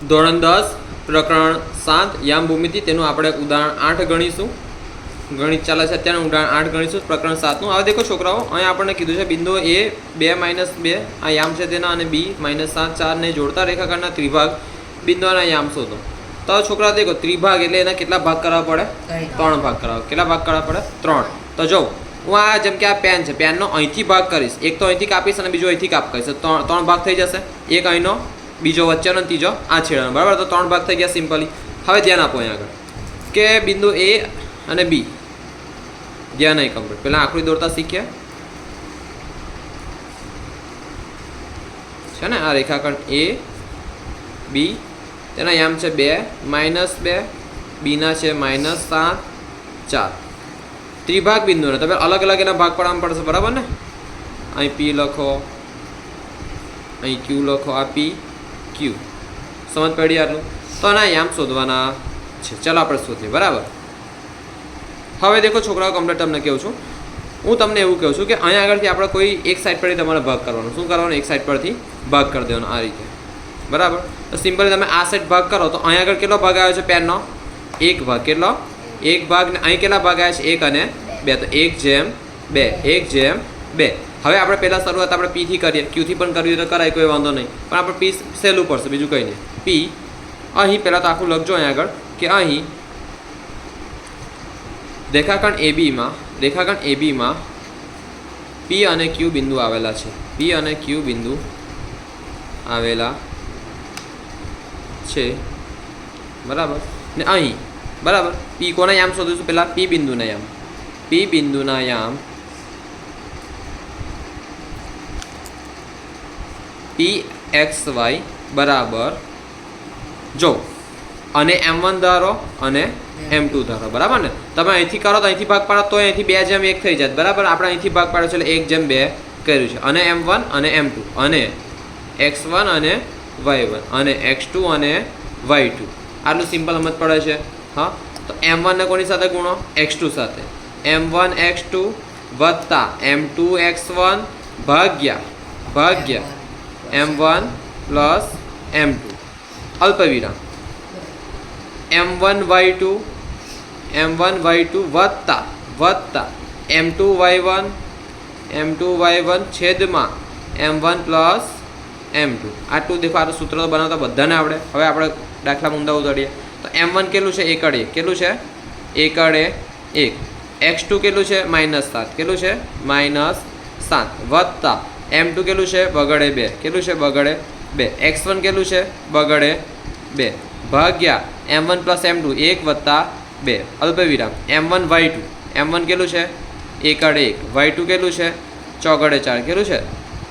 ધોરણ દસ પ્રકરણ સાત યામભૂમિથી તેનું આપણે ઉદાહરણ આઠ ગણીશું. ગણિત ચાલે છે અત્યારે ઉદાહરણ આઠ ગણીશું પ્રકરણ સાતનું હવે દેખો છોકરાઓ અહીંયા આપણને કીધું છે બિંદુ એ બે માઇનસ બે આ યામ છે તેના અને બી માઇનસ સાત ચારને જોડતા રેખાખંડના ત્રિભાગ બિંદુઓના યામ શોધો. તો છોકરા દેખો ત્રિભાગ એટલે એના કેટલા ભાગ કરવા પડે? ત્રણ. ભાગ કરાવે કેટલા ભાગ કરવા પડે? ત્રણ. તો જો હું આ જેમ કે આ પેન છે પેનનો અહીંથી ભાગ કરીશ. એક તો અહીંથી કાપીશ અને બીજો અહીંથી કાપ કરીશ. ત્રણ ત્રણ ભાગ થઈ જશે. એક અહીંનો બીજો વચ્ચેનો ત્રીજો આ છેડાનો. બરાબર? તો ત્રણ ભાગ થઈ ગયા સિમ્પલી. હવે ધ્યાન આપો અહીંયા આગળ. કે બિંદુ એ અને બી. ધ્યાન અહીં કમ્પ્લીટ. પહેલાં આકૃતિ દોરતા શીખ્યા છે ને? આ રેખાખંડ એ, બી. તેના યામ છે બે, માઇનસ બે. બીના છે માઇનસ સાત, ચાર. ત્રિભાગ બિંદુને. તમે અલગ અલગ એના ભાગ પાડવા પડશે. બરાબર ને? અહીં પી લખો. અહીં ક્યુ લખો. આ પી. ક્યુ સમજ પડી આટલું તો આના યામ શોધવાના છે. ચાલો આપણે શોધીએ, બરાબર? હવે દેખો છોકરાઓ કમ્પ્લેટ તમને કહું છું. હું તમને એવું કહું છું કે અહીંયા આગળથી આપણે કોઈ એક સાઈડ પરથી તમારે ભાગ કરવાનો. શું કરવાનો? એક સાઈડ પરથી ભાગ કરી દેવાનો આ રીતે. બરાબર? તો સિમ્પલી તમે આ સાઈડ ભાગ કરો, તો અહીંયા આગળ કેટલો ભાગ આવ્યો છે પેનનો? એક ભાગ. કેટલો? એક ભાગ. અહીં કેટલા ભાગ આવ્યા છે? એક અને બે. તો એક જેમ બે. એક જેમ બે. હવે આપણે પહેલાં શરૂઆત આપણે પીથી કરીએ. ક્યુથી પણ કરવી તો કરાય, કોઈ વાંધો નહીં. પણ આપણે પી સહેલું પડશે, બીજું કંઈ નહીં. પી અહીં પહેલાં તો આખું લખજો અહીં આગળ, કે અહીં રેખાખંડ એ બીમાં રેખાખંડ એ બીમાં પી અને ક્યુ બિંદુ આવેલા છે. પી અને ક્યુ બિંદુ આવેલા છે. બરાબર? ને અહીં, બરાબર? પી કોના યામ શોધીશું? પહેલાં પી બિંદુના યામ. પી બિંદુના યામ પી એક્સ વાય બરાબર. જો અને એમ વન ધારો અને એમ. ટુ ધારો બરાબર ને? તમે અહીંથી કરો તો અહીંથી ભાગ પાડો તો અહીંથી બે જેમ એક થઈ જાય. બરાબર? આપણે અહીંથી ભાગ પાડો છે એટલે એક જેમ બે કર્યું છે. અને એમ વન અને એમ ટુ અને એક્સ વન અને વાય વન અને એક્સ ટુ અને વાય ટુ આટલું સિમ્પલ સમજ પડે છે. હા? તો એમ વનને કોની સાથે ગુણો? એક્સ ટુ સાથે. એમ વન એક્સ ટુ વત્તા એમ ટુ એક્સ વન ભાગ્યા ભાગ્યા. M one plus m two અલ્પવિરામ. M one y two m one y two વત્તા વત્તા. M two y one m two y one છેદમાં m one plus m two આટલું દેખો, આ સૂત્ર તો બનાવતા બધાને આવડે. હવે આપણે દાખલા મુદ્દા ઉતારીએ. તો એમ વન કેટલું છે? એકડે કેટલું છે? એકડે એક. એક્સ ટુ કેટલું છે? માઇનસ સાત. કેટલું છે? માઇનસ સાત. વત્તા. એમ ટુ કેટલું છે? બગડે બે. કેટલું છે? બગડે બે. એક્સ વન કેટલું છે? બગડે બે. ભાગ્યા m one plus m two, એક વત્તા બે. અલ્પ વિરામ m one y two. M one કેટલું છે? એકડે એક. વાય ટુ કેટલું છે? ચોગડે ચાર. કેટલું છે?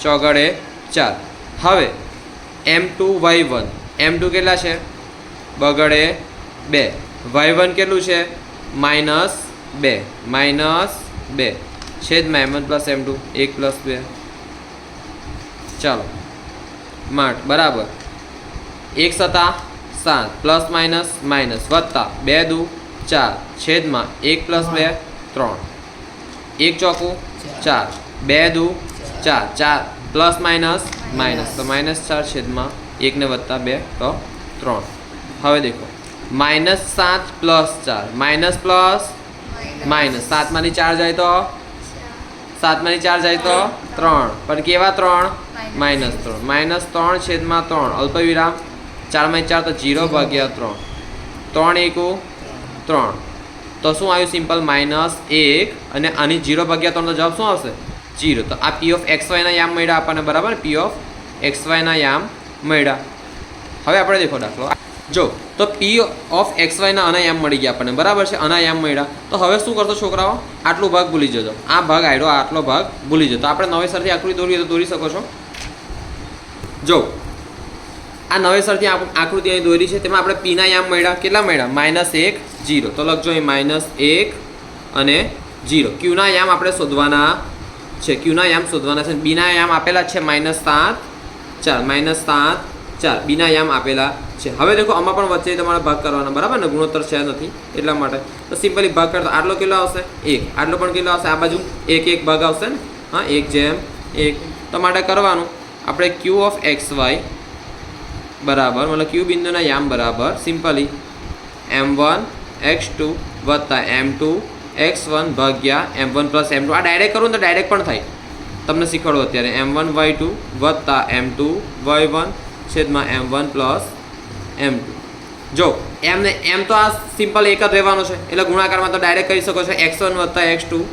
ચોગડે ચાર. હવે m two y one. M two કેટલા છે? બગડે બે. વાય વન કેટલું છે? માઇનસ બે. માઇનસ બે. છેદમાં m one plus m two. એક પ્લસ બે. ચાલો. માઠ બરાબર. એક સતા સાત. Plus, minus minus. વત્તા. બે દુ, ચાર. છેદમાં એક પ્લસ બે, ત્રણ. એક ચોકું, ચાર. બે દુ, ચાર. ચાર. Plus, minus minus. તો માઇનસ ચાર છેદમાં એકને વત્તા બે, તો ત્રણ. હવે દેખો. માઇનસ સાત પ્લસ ચાર. Minus plus minus. સાતમાંથી ચાર જાય તો સાતમાંથી ચાર જાય તો ત્રણ. પણ કેવા ત્રણ? માઇનસ. ત્રણ. માઇનસ ત્રણ છેદમાં ત્રણ. અલ્પવિરામ. ચારમાંથી ચાર તો જીરો ભાગ્યા ત્રણ. ત્રણ એકુ ત્રણ. તો શું આવ્યું? સિમ્પલ માઇનસ એક અને આની જીરો ભાગ્યા ત્રણ તો જવાબ શું આવશે? જીરો. તો આ પી ઓફ એક્સ વાયના યામ મળ્યા આપણને બરાબર? પી ઓફ એક્સ વાયના યામ મળ્યા. હવે આપણે દેખો દાખલો. જો તો પી ઓફ એક્સ વાયના અનાયામ મળી ગયા આપણને. બરાબર છે? અનાયામ મળ્યા. તો હવે શું કરશો છોકરાઓ? આટલો ભાગ ભૂલી જજો. આ ભાગ આડ્યો આટલો ભાગ ભૂલી જતો આપણે નવેસરથી આકૃતિ દોરીએ તો દોરી શકો છો. જો, આ નવેસરથી આકૃતિ અહીં દોરી છે. તેમાં આપણે પીના યામ મળ્યા. કેટલા મળ્યા? માઇનસ એક જીરો તો લખજો અહીં માઇનસ એક અને જીરો ક્યુના યામ આપણે શોધવાના છે. ક્યુના યામ શોધવાના છે. બીના યામ આપેલા છે માઇનસ સાત. ચાર માઇનસ સાત ચાર બીના યામ આપેલા છે. હવે દેખો, આમાં પણ વચ્ચે તમારે ભાગ કરવાના, બરાબર ને? ગુણોત્તર છે નથી, એટલા માટે. તો સિમ્પલી ભાગ કરતા આટલો કેટલો આવશે? એક. આટલો પણ કેટલો આવશે? આ બાજુ એક એક ભાગ આવશે ને? હા, એક જેમ એક. તો માટે કરવાનું, આપણે ક્યુ ઓફ એક્સ વાય બરાબર, મતલબ ક્યુ બિંદુના યામ બરાબર, simply m one x two વત્તા એમ ટુ એક્સ વન ભાગ્યા m one plus m two આ ડાયરેક્ટ કરું તો ડાયરેક્ટ પણ થાય. તમને શીખવાડું અત્યારે. એમ વન વાય ટુ વત્તા એમ ટુ વાય વન છેદમાં m one plus m two. જો, એમને, એમ તો આ સિમ્પલ એક જ રહેવાનો છે. એટલે ગુણાકારમાં તો ડાયરેક્ટ કરી શકો છો એક્સ વન વત્તા એક્સ ટુ.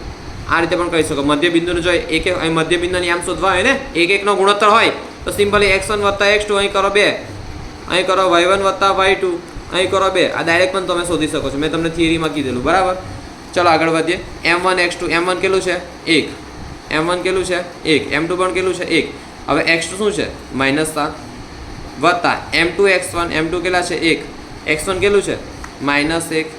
આ રીતે પણ કરી શકો. મધ્યબિંદુને જો એક એક મધ્યબિંદુની મધ્ય આમ શોધવા હોય ને, એક એકનો ગુણોત્તર હોય, તો સિમ્પલી એક્સ વન વત્તા એક્સ ટુ, અહીં કરો બે. અહીં કરો વાય વન વત્તા વાય ટુ, અહીં કરો બે. આ ડાયરેક્ટ પણ તમે શોધી શકો છો. મેં તમને થિયરીમાં કીધેલું, બરાબર? ચલો આગળ વધીએ. M one, x two, m one કેટલું છે? એક. એમ વન કેટલું છે? એક. એમ ટુ પણ કેટલું છે? એક. હવે એક્સ ટુ શું છે? માઇનસ સાત. વત્તા m two x one, m two કેટલા છે? એક. એક્સ વન કેટલું છે? માઇનસ એક.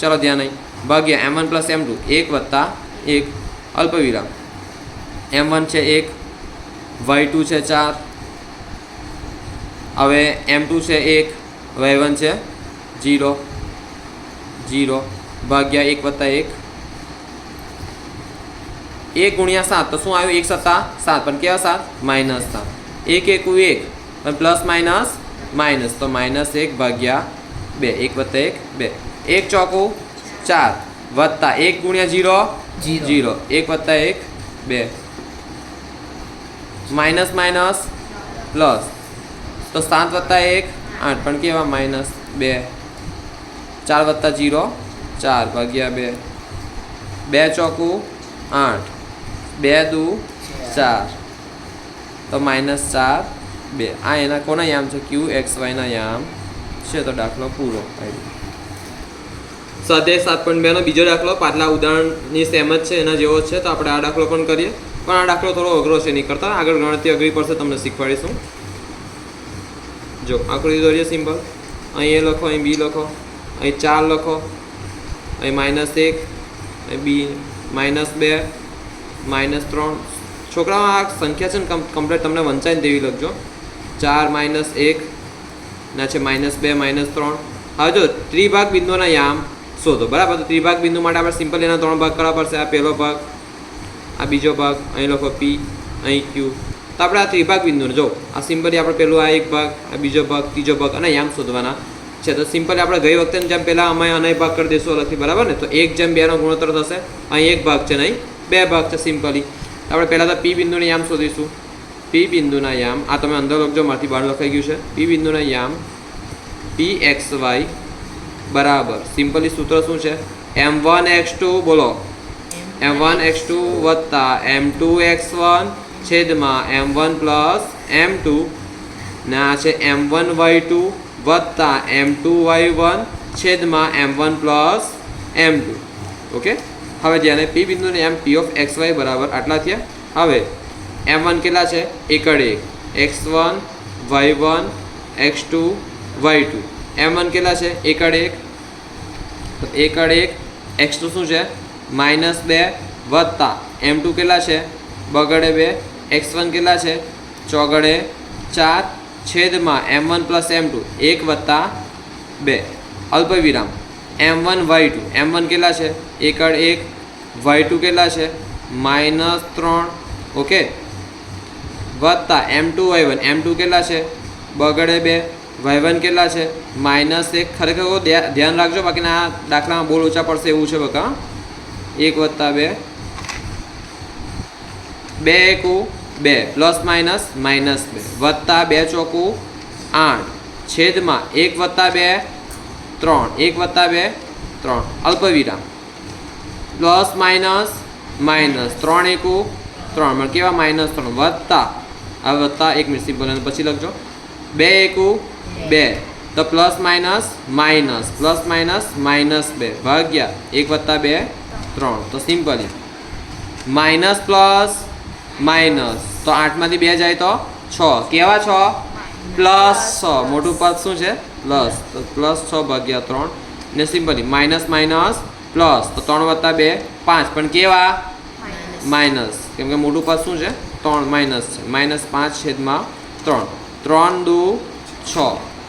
ચલો ધ્યાન નહીં ભાગ્યા m one plus m two. એક વત્તા એક. અલ્પવિરામ. એમ વન છે એક. વાય ટુ છે ચાર. હવે એમ ટુ છે એક. વાય વન છે જીરો જીરો ભાગ્યા એક વત્તા એક. એક ગુણ્યા સાત. તો શું આવ્યું? એક સત્તા સાત. પણ કેવા સાત? માઇનસ સાત. એક એકું એક. પ્લસ માઇનસ માઇનસ તો માઇનસ એક ભાગ્યા બે. એક વત્તા એક બે. એક ચોકું ચાર. વત્તા એક ગુણ્યા જીરો. જીરો. એક વત્તા એક બે. માઇનસ માઇનસ પ્લસ તો સાત વત્તા એક આઠ. પણ કેવા? માઇનસ બે. ચાર વત્તા જીરો ચાર ભાગ્યા બે. બે ચોકું આઠ. બે દુ ચાર. તો માઇનસ ચાર, બે. આ એના કોના યામ છે? ક્યુ એક્સ વાયના યામ છે. તો દાખલો પૂરો સ્વાધ્યાય સાત પોઈન્ટ બેનો બીજો દાખલો, પાછલા ઉદાહરણની સેમ જ છે, એના જેવો છે. તો આપણે આ દાખલો પણ કરીએ. પણ આ દાખલો થોડો અઘરો છે નહીં કરતા આગળ ગણતરી અઘરી પડશે, તમને શીખવાડીશું. જો, આકૃતિ દોરીએ સિમ્પલ અહીં એ લખો, અહીં બી લખો. અહીં ચાર લખો. અહીં માઇનસ એક, અહીં બી માઇનસ બે માઇનસ ત્રણ. છોકરાઓ આ સંખ્યા છે ને કમ્પ્લેટ તમને વંચાઈને દેવી લખજો. ચાર માઇનસ એક, ના છે, માઇનસ બે, માઇનસ ત્રણ. હવે જો ત્રિભાગ બિંદુના યામ શોધો. બરાબર? તો ત્રિભાગ બિંદુ માટે આપણે સિમ્પલ એના ત્રણ ભાગ કરવા પડશે. આ પહેલો ભાગ, આ બીજો ભાગ, અહીં લખો પી અહીં ક્યુ તો આપણે આ ત્રિભાગ બિંદુને જો, આ સિમ્પલી આપણે પેલું આ એક ભાગ, આ બીજો ભાગ, ત્રીજો ભાગ અને યામ શોધવાના છે. તો સિમ્પલી આપણે ગઈ વખતે જેમ પહેલાં અમે અને ભાગ કરી દઈશું અલગથી, બરાબર ને? તો એક જેમ બેનો ગુણોત્તર થશે. અહીં એક ભાગ છે નહીં બે ભાગ છે સિમ્પલી આપણે પહેલાં તો પી બિંદુની યામ શોધીશું. પી બિંદુના યામ, આ તમે અંદર લખજો મારથી બહાર લખાઈ ગયું છે. પી બિંદુના યામ, પી એક્સ વાય બરાબર. સિમ્પલી સૂત્ર શું છે? એમ વન એક્સ ટુ બોલો. એમ વન એક્સ ટુ વત્તા એમ ટુ એક્સ વન છેદમાં m one plus m two. ને આ છે એમ વન વાય ટુ વત્તા એમ ટુ વાય વન છેદમાં m one plus m two. Okay? હવે ધ્યાને પી બિંદુને એમ પી ઓફ એક્સ વાય બરાબર આટલા થયા. હવે એમ વન કેટલા છે? એકડ એક. X one y one x two y two m one કેટલા છે? એકડ એક. એકડ એક એક્સ ટુ શું છે? માઇનસ બે વત્તા એમ ટુ કેટલા છે? બગડે બે. એક્સ વન કેટલા છે? ચોગડે ચાર. છેદમાં m one plus m two એક વત્તા બે. અલ્પવિરામ. M one y two m one કેટલા છે? એકડ એક. વાય ટુ કેટલા છે? માઇનસ ત્રણ. ઓકે? વત્તા m two y one. M two કેટલા છે? બગડે બે. વાય વન કેટલા છે? માઇનસ એક. ખરેખર ધ્યા- ધ્યાન રાખજો, બાકીના આ દાખલામાં બોલ ઓછા પડશે એવું છે બકા. એક વત્તા બે. બે એકુ બે. પ્લસ માઇનસ માઇનસ બે. વત્તા બે ચોકુ આઠ. છેદમાં એક વત્તા બે, ત્રણ. એક વત્તા બે, ત્રણ. અલ્પવિરામ. પ્લસ માઇનસ માઇનસ ત્રણ એકુ ત્રણ. મને કેવા માઇનસ ત્રણ? વત્તા. આ વત્તા એક મિનિટ સિમ્પલ અને પછી લખજો. બે એકુ બે. તો plus minus minus, plus minus minus બે. ભાગ્યા. એક વત્તા બે, ત્રણ. તો સિમ્પલી માઇનસ પ્લસ માઇનસ. તો આઠમાંથી બે જાય તો છ. કેવા છ? પ્લસ છ. મોટું પદ શું છે? પ્લસ. તો પ્લસ છ ભાગ્યા ત્રણ. ને સિમ્પલી માઇનસ માઇનસ પ્લસ તો ત્રણ વત્તા બે પાંચ. પણ કેવા? માઇનસ. કેમ કે મોટું પદ શું છે? ત્રણ માઇનસ છે. માઇનસ પાંચ છેદમાં ત્રણ. ત્રણ દુ છ.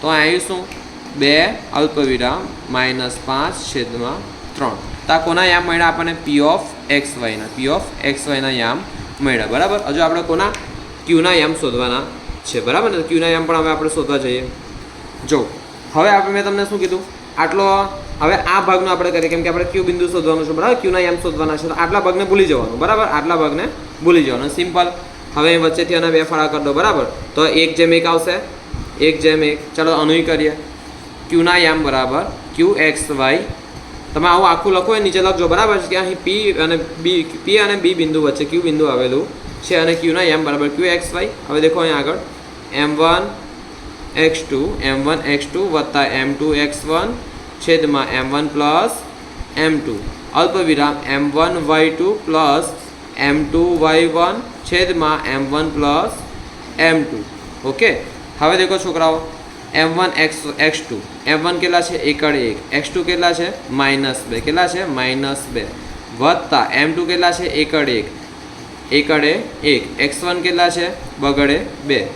તો અહીં શું? બે અલ્પવિરામ માઇનસ પાંચ છેદમાં ત્રણ. તો આ કોના યામ મળ્યા? આપણને પી ઓફ એક્સ વાયના પી ઓફ એક્સ વાયના યામ મળ્યા. બરાબર? હજુ આપણે કોના? ક્યુના યામ શોધવાના છે. બરાબર ને? ક્યુના યામ પણ હવે આપણે શોધવા જઈએ. જો હવે આપણે મેં તમને શું કીધું? આટલો હવે આ ભાગનો આપણે કરીએ. કેમ કે આપણે ક્યુ બિંદુ શોધવાનું છે, બરાબર? ક્યુના યામ શોધવાના છે. તો આટલા ભાગને ભૂલી જવાનું, બરાબર? આટલા ભાગને ભૂલી જવાનું. સિમ્પલ હવે વચ્ચેથી આના બે ફાળા કરી દો, બરાબર? તો એક જેમ એક આવશે, એક જેમ એક. ચાલો અનુય કરીએ. ક્યુના યામ બરાબર? ક્યુ એક્સ વાય તમે આવું આખું લખો એ નીચે લખજો, બરાબર? છે કે અહીં પી અને બી પી અને બી બિંદુ વચ્ચે ક્યુ બિંદુ આવેલું છે અને ક્યુના એમ બરાબર? ક્યુ એક્સ વાય હવે દેખો અહીં આગળ. M one x two m one x two વત્તા એમ ટુ એક્સ વન છેદમાં m one plus m two અલ્પ વિરામ m one y two plus m two y one છેદમાં m one plus m two okay હવે દેખો છોકરાઓ m one x x two m one કેટલા છે? એકડ એક. એક્સ ટુ કેટલા છે? માઇનસ બે. કેટલા છે? માઇનસ બે. વત્તા એમ ટુ કેટલા છે? એકડ એક. એકડે એક. એક્સ વન કેટલા છે? બગડે બે.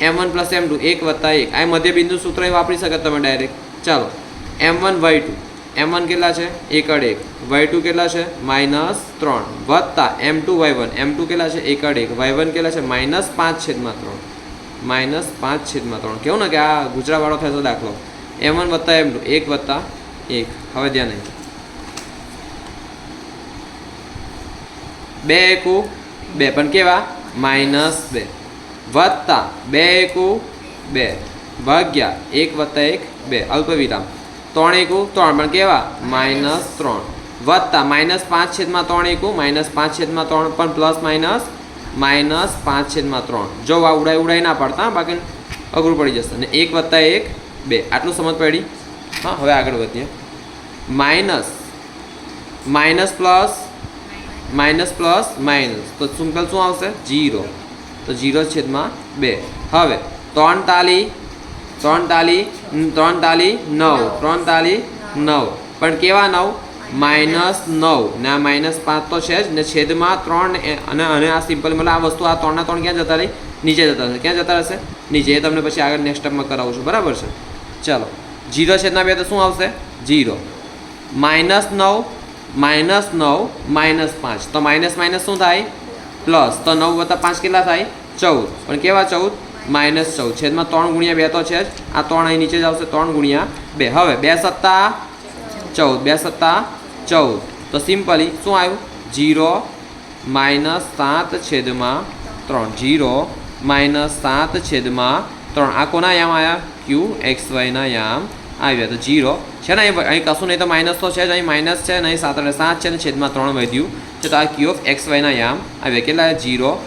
M one plus m two એક વત્તા એક. આ મધ્યબિંદુ સૂત્ર એ વાપરી શકો તમે ડાયરેક્ટ ચાલો m one y two m one કેટલા છે? એકડ એક. વાય ટુ કેટલા છે? માઇનસ ત્રણ. વત્તા m two y one m two કેટલા છે? એકડ એક. વાય વન કેટલા છે? માઇનસ પાંચ છેદમાં ત્રણ. માઇનસ પાંચ છેદમાં ત્રણ. કેવું ને કે આ ગુજરાતવાળો થશે દાખલો. એમ વન વત્તા એમ ટુ એક વત્તા એક. હવે ધ્યાન નહીં બે એકુ બે. પણ કેવા? માઇનસ બે. વત્તા બે એકુ બે. ભાગ્યા એક વત્તા એક બે. અલ્પ વિરામ ત્રણ એકુ ત્રણ. પણ કેવા? માઇનસ ત્રણ. વત્તા માઇનસ પાંચ છેદમાં ત્રણ એકુ, માઇનસ પાંચ છેદમાં ત્રણ, પણ પ્લસ માઇનસ માઇનસ પાંચ છેદમાં ત્રણ. જો આ ઉડાઈ ઉડાઈ ના પડતા બાકી અઘરું પડી જશે. અને એક વત્તા એક બે. આટલું સમજ પડી? હા, હવે આગળ વધીએ. Minus minus plus minus plus minus. તો સિમ્પલ શું આવશે? જીરો. તો જીરો છેદમાં બે. હવે, ત્રણ તાલી ત્રણ તાલી ત્રણ તાલી નવ, ત્રણ તાલી નવ. પણ કેવા નવ? માઇનસ નવ. ને આ માઇનસ પાંચ તો છે જ. ને છેદમાં ત્રણ અને અને આ સિમ્પલ મતલબ આ વસ્તુ આ ત્રણના ત્રણ ક્યાં જતા રહી? નીચે જતા રહેશે ક્યાં જતા રહેશે? નીચે. એ તમને પછી આગળ નેક્સ્ટ સ્ટેપમાં કરાવું છું. બરાબર છે? ચાલો. જીરો છેદના બે તો શું આવશે? જીરો. માઇનસ નવ માઇનસ નવ, માઇનસ પાંચ. તો માઇનસ માઇનસ શું થાય? પ્લસ તો નવ વત્તા પાંચ કેટલા થાય? ચૌદ. પણ કેવા ચૌદ? માઇનસ ચૌદ. છેદમાં ત્રણ ગુણ્યા બે તો છે જ. આ ત્રણ અહીં નીચે જ આવશે. ત્રણ ગુણ્યા બે. હવે બે સત્તા ચૌદ. બે સત્તા ચૌદ. તો સિમ્પલી શું આવ્યું? જીરો માઇનસ સાત છેદમાં ત્રણ. જીરો માઇનસ સાત છેદમાં ત્રણ. આ કોના યામ આવ્યા ક્યુ? એક્સ વાયના યામ આવ્યા તો જીરો છે ને? અહીં અહીં કશું નહીં, તો માઇનસ તો છે જ. અહીં માઇનસ છે ને? અહીં સાત અને સાત છે ને? છેદમાં ત્રણ વધ્યું છે તો આ ક્યુ ઓફ એક્સ વાયના યામ આવ્યા કેટલા? જીરો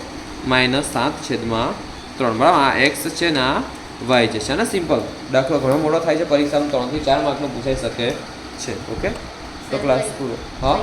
માઇનસ સાત છેદમાં ત્રણ. બરાબર? આ એક્સ છે ને, આ વાય છે. છે ને? સિમ્પલ દાખલો ઘણો મોટો થાય છે. પરીક્ષામાં ત્રણથી ચાર માર્કનો પૂછાઈ શકે છે. ઓકે તો ક્લાસ પૂરો. હા?